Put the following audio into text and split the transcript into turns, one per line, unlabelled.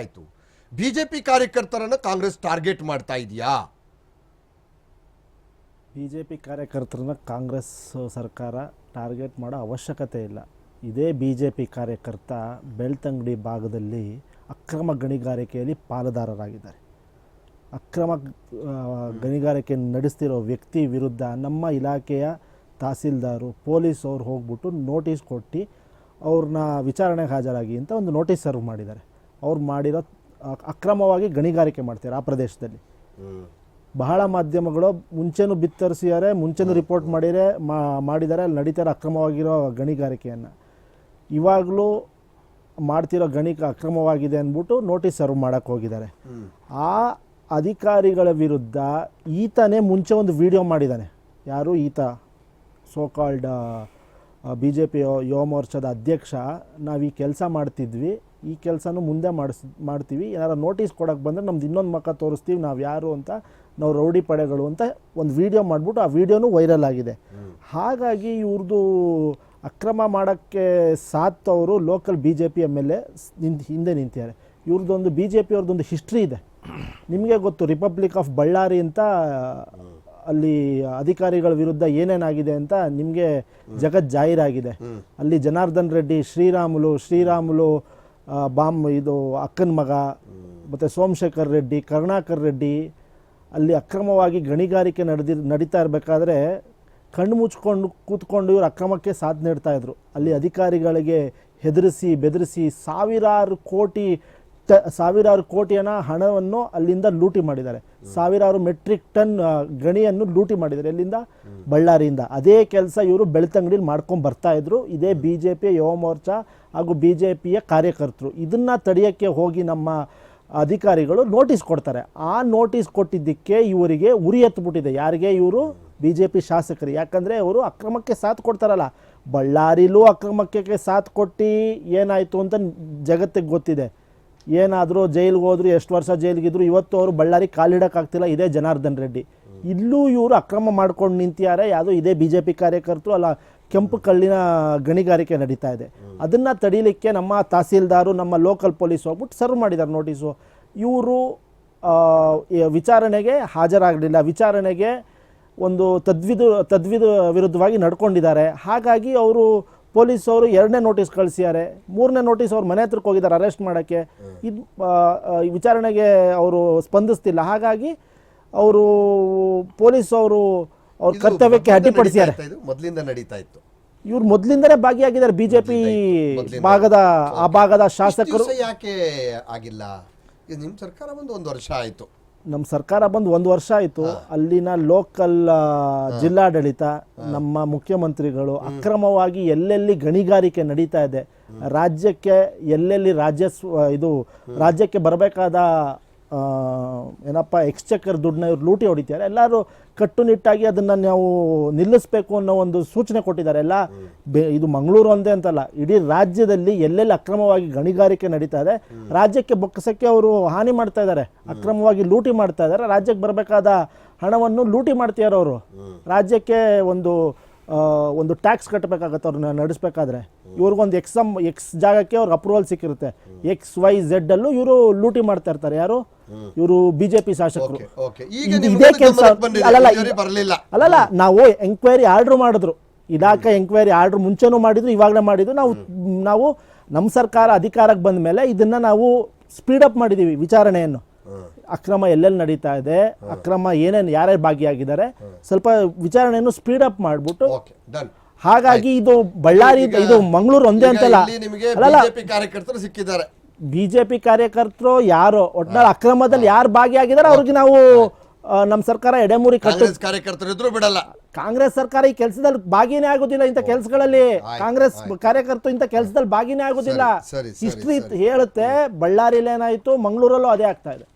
ಆಯ್ತು. BJP ಕಾರ್ಯಕರ್ತರನ್ನ Congress target ಮಾಡ್ತಾ ಇದೆಯಾ?
ಬಿಜೆಪಿ ಕಾರ್ಯಕರ್ತರನ್ನ ಕಾಂಗ್ರೆಸ್ ಸರ್ಕಾರ ಟಾರ್ಗೆಟ್ ಮಾಡೋ ಅವಶ್ಯಕತೆ ಇಲ್ಲ. ಇದೇ ಬಿಜೆಪಿ ಕಾರ್ಯಕರ್ತ ಬೆಳ್ತಂಗಡಿ ಭಾಗದಲ್ಲಿ ಅಕ್ರಮ ಗಣಿಗಾರಿಕೆಯಲ್ಲಿ ಪಾಲುದಾರರಾಗಿದ್ದಾರೆ. ಅಕ್ರಮ ಗಣಿಗಾರಿಕೆ ನಡೆಸ್ತಿರೋ ವ್ಯಕ್ತಿ ವಿರುದ್ಧ ನಮ್ಮ ಇಲಾಖೆಯ ತಹಸೀಲ್ದಾರು ಪೊಲೀಸ್ ಅವ್ರು ಹೋಗ್ಬಿಟ್ಟು ನೋಟಿಸ್ ಕೊಟ್ಟು ಅವ್ರನ್ನ ವಿಚಾರಣೆಗೆ ಹಾಜರಾಗಿ ಅಂತ ಒಂದು ನೋಟಿಸ್ ಸರ್ವ್ ಮಾಡಿದ್ದಾರೆ. ಅವ್ರು ಮಾಡಿರೋ ಅಕ್ರಮವಾಗಿ ಗಣಿಗಾರಿಕೆ ಮಾಡ್ತಾರೆ ಆ ಪ್ರದೇಶದಲ್ಲಿ. ಬಹಳ ಮಾಧ್ಯಮಗಳು ಮುಂಚೆನೂ ಬಿತ್ತರಿಸಿದ್ದಾರೆ ಮುಂಚೆನೂ ರಿಪೋರ್ಟ್ ಮಾಡಿದರೆ ಮಾಡಿದ್ದಾರೆ ಅಲ್ಲಿ ನಡೀತಾರೆ ಅಕ್ರಮವಾಗಿರೋ ಗಣಿಗಾರಿಕೆಯನ್ನು. ಇವಾಗಲೂ ಮಾಡ್ತಿರೋ ಗಣಿಕ ಅಕ್ರಮವಾಗಿದೆ ಅಂದ್ಬಿಟ್ಟು ನೋಟಿಸ್ ಸರ್ವ್ ಮಾಡೋಕ್ಕೆ ಹೋಗಿದ್ದಾರೆ. ಆ ಅಧಿಕಾರಿಗಳ ವಿರುದ್ಧ ಈತನೇ ಮುಂಚೆ ಒಂದು ವಿಡಿಯೋ ಮಾಡಿದ್ದಾನೆ. ಯಾರು? ಈತ so called B J P ಯುವ ಮೋರ್ಚಾದ ಅಧ್ಯಕ್ಷ. ನಾವು ಈ ಕೆಲಸ ಮಾಡ್ತಿದ್ವಿ. ಈ ಕೆಲಸನೂ ಮುಂದೆ ಮಾಡಿಸ್ ಮಾಡ್ತೀವಿ. ಏನಾರು ನೋಟಿಸ್ ಕೊಡೋಕ್ಕೆ ಬಂದರೆ ನಮ್ದು ಇನ್ನೊಂದು ಮಕ್ಕ ತೋರಿಸ್ತೀವಿ ನಾವು ಯಾರು ಅಂತ ನಾವು ರೌಡಿ ಪಡೆಗಳು ಅಂತ ಒಂದು ವಿಡಿಯೋ ಮಾಡಿಬಿಟ್ಟು ಆ ವೀಡಿಯೋನೂ ವೈರಲ್ ಆಗಿದೆ. ಹಾಗಾಗಿ ಇವ್ರದ್ದು ಅಕ್ರಮ ಮಾಡೋಕ್ಕೆ ಸಾತ್ತವರು local B J P M L A ನಿಂತು ಹಿಂದೆ ನಿಂತಿದ್ದಾರೆ. ಇವ್ರದ್ದೊಂದು ಬಿ ಜೆ ಪಿ ಅವ್ರದ್ದೊಂದು ಹಿಸ್ಟ್ರಿ ಇದೆ. ನಿಮಗೆ ಗೊತ್ತು ರಿಪಬ್ಲಿಕ್ ಆಫ್ ಬಳ್ಳಾರಿ ಅಂತ ಅಲ್ಲಿ ಅಧಿಕಾರಿಗಳ ವಿರುದ್ಧ ಏನೇನಾಗಿದೆ ಅಂತ ನಿಮಗೆ ಜಗತ್ ಜಾಹೀರಾಗಿದೆ. ಅಲ್ಲಿ ಜನಾರ್ದನ್ ರೆಡ್ಡಿ ಶ್ರೀರಾಮುಲು ಶ್ರೀರಾಮುಲು ಬಾಮ್ ಇದು ಅಕ್ಕನ ಮಗ, ಮತ್ತು ಸೋಮಶೇಖರ್ ರೆಡ್ಡಿ, ಕರುಣಾಕರ್ ರೆಡ್ಡಿ, ಅಲ್ಲಿ ಅಕ್ರಮವಾಗಿ ಗಣಿಗಾರಿಕೆ ನಡೆದಿ, ನಡೀತಾ ಇರಬೇಕಾದ್ರೆ ಕಣ್ಣು ಮುಚ್ಕೊಂಡು ಕೂತ್ಕೊಂಡು ಇವರು ಅಕ್ರಮಕ್ಕೆ ಸಾಥ್ ನೀಡ್ತಾ ಇದ್ರು. ಅಲ್ಲಿ ಅಧಿಕಾರಿಗಳಿಗೆ ಹೆದರಿಸಿ, ಬೆದರಿಸಿ ಸಾವಿರಾರು ಕೋಟಿ ಟ ಸಾವಿರಾರು ಕೋಟಿಯನ ಹಣವನ್ನು ಅಲ್ಲಿಂದ ಲೂಟಿ ಮಾಡಿದ್ದಾರೆ. ಸಾವಿರಾರು ಮೆಟ್ರಿಕ್ ಟನ್ ಗಣಿಯನ್ನು ಲೂಟಿ ಮಾಡಿದ್ದಾರೆ. ಎಲ್ಲಿಂದ? ಬಳ್ಳಾರಿಯಿಂದ. ಅದೇ ಕೆಲಸ ಇವರು ಬೆಳ್ತಂಗಡಿಲಿ ಮಾಡ್ಕೊಂಡು ಬರ್ತಾ ಇದ್ರು. ಇದೇ B J P Yuva Morcha ಹಾಗೂ ಬಿ ಜೆ ಪಿಯ ಕಾರ್ಯಕರ್ತರು. ಇದನ್ನು ತಡೆಯೋಕ್ಕೆ ಹೋಗಿ ನಮ್ಮ ಅಧಿಕಾರಿಗಳು ನೋಟಿಸ್ ಕೊಡ್ತಾರೆ. ಆ ನೋಟಿಸ್ ಕೊಟ್ಟಿದ್ದಕ್ಕೆ ಇವರಿಗೆ ಉರಿ ಎತ್ಬಿಟ್ಟಿದೆ. ಯಾರಿಗೆ? ಇವರು ಬಿ ಜೆ ಪಿ ಶಾಸಕರು. ಯಾಕಂದರೆ ಅವರು ಅಕ್ರಮಕ್ಕೆ ಸಾಥ್ ಕೊಡ್ತಾರಲ್ಲ. ಬಳ್ಳಾರಿಲೂ ಅಕ್ರಮಕ್ಕೆ ಸಾಥ್ ಕೊಟ್ಟು ಏನಾಯಿತು ಅಂತ ಜಗತ್ತಿಗೆ ಗೊತ್ತಿದೆ. ಏನಾದರೂ ಜೈಲಿಗೆ ಹೋದ್ರು, ಎಷ್ಟು ವರ್ಷ ಜೈಲಿಗಿದ್ರು, ಇವತ್ತು ಅವರು ಬಳ್ಳಾರಿ ಕಾಲಿಡೋಕ್ಕಾಗ್ತಿಲ್ಲ ಇದೇ ಜನಾರ್ದನ್ ರೆಡ್ಡಿ. ಇಲ್ಲೂ ಇವರು ಅಕ್ರಮ ಮಾಡ್ಕೊಂಡು ನಿಂತಿದ್ದಾರೆ ಯಾವುದೋ ಇದೇ ಬಿ ಜೆ ಪಿ ಕಾರ್ಯಕರ್ತರು, ಅಲ್ಲ ಕೆಂಪು ಕಲ್ಲಿನ ಗಣಿಗಾರಿಕೆ ನಡೀತಾ ಇದೆ. ಅದನ್ನು ತಡೀಲಿಕ್ಕೆ ನಮ್ಮ ತಹಸೀಲ್ದಾರು, ನಮ್ಮ ಲೋಕಲ್ ಪೊಲೀಸ್ ಹೋಗ್ಬಿಟ್ಟು ಸರ್ವ್ ಮಾಡಿದ್ದಾರೆ ನೋಟಿಸು. ಇವರು ವಿಚಾರಣೆಗೆ ಹಾಜರಾಗಲಿಲ್ಲ. ವಿಚಾರಣೆಗೆ ಒಂದು ತದ್ವಿದು ತದ್ವಿದು ವಿರುದ್ಧವಾಗಿ ನಡ್ಕೊಂಡಿದ್ದಾರೆ. ಹಾಗಾಗಿ ಅವರು ಪೊಲೀಸ್ ಅವರು ಎರಡನೇ ನೋಟಿಸ್ ಕಳಿಸಿದ್ದಾರೆ. ಮೂರನೇ ನೋಟಿಸ್ ಅವ್ರ ಮನೆ ಹತ್ರಕ್ಕೆ ಹೋಗಿದ್ದಾರೆ ಅರೆಸ್ಟ್ ಮಾಡೋಕ್ಕೆ. ಇದು ವಿಚಾರಣೆಗೆ ಅವರು ಸ್ಪಂದಿಸ್ತಿಲ್ಲ. ಹಾಗಾಗಿ ಅವರು ಪೊಲೀಸ್ ಅವರು ಅವ್ರ ಕರ್ತವ್ಯಕ್ಕೆ ಅಡ್ಡಿಪಡಿಸಿದ್ದಾರೆ
ಮೊದ್ಲಿಂದ ನಡೀತಾ ಇತ್ತು.
ಇವ್ರು ಮೊದಲಿಂದನೇ ಭಾಗಿಯಾಗಿದ್ದಾರೆ ಬಿಜೆಪಿ
ಪಿ
ಭಾಗದ ಆ ಭಾಗದ ಶಾಸಕರು.
ಯಾಕೆ ಆಗಿಲ್ಲ? ಇದು ನಿಮ್ ಸರ್ಕಾರ ಒಂದು ಒಂದು ವರ್ಷ ಆಯ್ತು.
ನಮ್ಮ ಸರ್ಕಾರ ಬಂದು ಒಂದು ವರ್ಷ ಆಯಿತು ಅಲ್ಲಿನ ಲೋಕಲ್ ಜಿಲ್ಲಾಡಳಿತ ನಮ್ಮ ಮುಖ್ಯಮಂತ್ರಿಗಳು ಅಕ್ರಮವಾಗಿ ಎಲ್ಲೆಲ್ಲಿ ಗಣಿಗಾರಿಕೆ ನಡೀತಾ ಇದೆ ರಾಜ್ಯಕ್ಕೆ ಎಲ್ಲೆಲ್ಲಿ ರಾಜ್ಯ ಇದು ರಾಜ್ಯಕ್ಕೆ ಬರಬೇಕಾದ ಏನಪ್ಪ, ಎಕ್ಸ್ಚೆಕರ್ ದುಡ್ಡನ್ನ ಇವ್ರು ಲೂಟಿ ಹೊಡಿತಾರೆ. ಎಲ್ಲರೂ ಕಟ್ಟುನಿಟ್ಟಾಗಿ ಅದನ್ನು ನಾವು ನಿಲ್ಲಿಸಬೇಕು ಅನ್ನೋ ಒಂದು ಸೂಚನೆ ಕೊಟ್ಟಿದ್ದಾರೆ. ಎಲ್ಲ ಬೆ, ಇದು ಮಂಗಳೂರು ಒಂದೇ ಅಂತಲ್ಲ, ಇಡೀ ರಾಜ್ಯದಲ್ಲಿ ಎಲ್ಲೆಲ್ಲಿ ಅಕ್ರಮವಾಗಿ ಗಣಿಗಾರಿಕೆ ನಡೀತಾ ಇದೆ, ರಾಜ್ಯಕ್ಕೆ ಬೊಕ್ಕಸಕ್ಕೆ ಅವರು ಹಾನಿ ಮಾಡ್ತಾ ಇದ್ದಾರೆ. ಅಕ್ರಮವಾಗಿ ಲೂಟಿ ಮಾಡ್ತಾ ಇದ್ದಾರೆ. ರಾಜ್ಯಕ್ಕೆ ಬರಬೇಕಾದ ಹಣವನ್ನು ಲೂಟಿ ಮಾಡ್ತಿದ್ದಾರೆ ಅವರು. ರಾಜ್ಯಕ್ಕೆ ಒಂದು ಒಂದು ಟ್ಯಾಕ್ಸ್ ಕಟ್ಟಬೇಕಾಗತ್ತೆ ಅವ್ರನ್ನ ನಡೆಸಬೇಕಾದ್ರೆ. ಇವ್ರಿಗೊಂದು ಎಕ್ಸಮ್, ಎಕ್ಸ್ ಜಾಗಕ್ಕೆ ಅವ್ರಿಗೆ ಅಪ್ರೂವಲ್ ಸಿಕ್ಕಿರುತ್ತೆ. ಎಕ್ಸ್ ವೈ ಝೆಡ್ ಅಲ್ಲೂ ಇವರು ಲೂಟಿ ಮಾಡ್ತಾ ಇರ್ತಾರೆ. ಯಾರು? ಇವರು ಬಿಜೆಪಿ ಶಾಸಕರು. ಇದು ಕೆಲಸ. ಅಲ್ಲಲ್ಲ ನಾವು ಎಂಕ್ವೈರಿ ಆರ್ಡರ್ ಮಾಡಿದ್ರು. ಇದಾಕ ಎಂಕ್ವೈರಿ ಆರ್ಡರ್ ಮುಂಚೆನೂ ಮಾಡಿದ್ರು ಇವಾಗಲೇ ಮಾಡಿದ್ರು. ನಾವು ನಾವು ನಮ್ಮ ಸರ್ಕಾರ ಅಧಿಕಾರಕ್ಕೆ ಬಂದ ಮೇಲೆ ಇದನ್ನ ನಾವು ಸ್ಪೀಡ್ ಅಪ್ ಮಾಡಿದೀವಿ ವಿಚಾರಣೆಯನ್ನು. ಅಕ್ರಮ ಎಲ್ಲೆಲ್ಲಿ ನಡೀತಾ ಇದೆ ಅಕ್ರಮ ಏನೇನು ಯಾರ್ಯಾರು ಭಾಗಿಯಾಗಿದ್ದಾರೆ ಸ್ವಲ್ಪ ವಿಚಾರಣೆಯನ್ನು ಸ್ಪೀಡಪ್ ಮಾಡಿಬಿಟ್ಟು
ಓಕೆ ಡನ್
ಹಾಗಾಗಿ ಇದು ಬಳ್ಳಾರಿ ಇದು ಮಂಗಳೂರು ಒಂದೇ ಅಂತಲ್ಲ. ಅಲ್ಲಲ್ಲ.
ಕಾರ್ಯಕರ್ತರು ಸಿಕ್ಕಿದ್ದಾರೆ.
ಬಿಜೆಪಿ ಕಾರ್ಯಕರ್ತರು ಯಾರು ಒಟ್ನಲ್ಲಿ ಅಕ್ರಮದಲ್ಲಿ ಯಾರು ಭಾಗಿಯಾಗಿದ್ದಾರೆ ಅವ್ರಿಗೆ ನಾವು ನಮ್ಮ ಸರ್ಕಾರ ಎಡೆಮೂರಿ ಕಟ್ಟು
ಕಾರ್ಯಕರ್ತರು ಇದ್ರು ಬಿಡಲ್ಲ.
ಕಾಂಗ್ರೆಸ್ ಸರ್ಕಾರ ಈ ಕೆಲಸದಲ್ಲಿ ಭಾಗಿನೇ ಆಗೋದಿಲ್ಲ ಇಂಥ ಕೆಲಸಗಳಲ್ಲಿ. ಕಾಂಗ್ರೆಸ್ ಕಾರ್ಯಕರ್ತರು ಇಂಥ ಕೆಲಸದಲ್ಲಿ ಭಾಗಿನೇ ಆಗೋದಿಲ್ಲ. ಹಿಸ್ಟ್ರಿ ಹೇಳುತ್ತೆ ಬಳ್ಳಾರಿಲಿ ಏನಾಯ್ತು ಮಂಗಳೂರಲ್ಲೂ ಅದೇ ಆಗ್ತಾ ಇದೆ.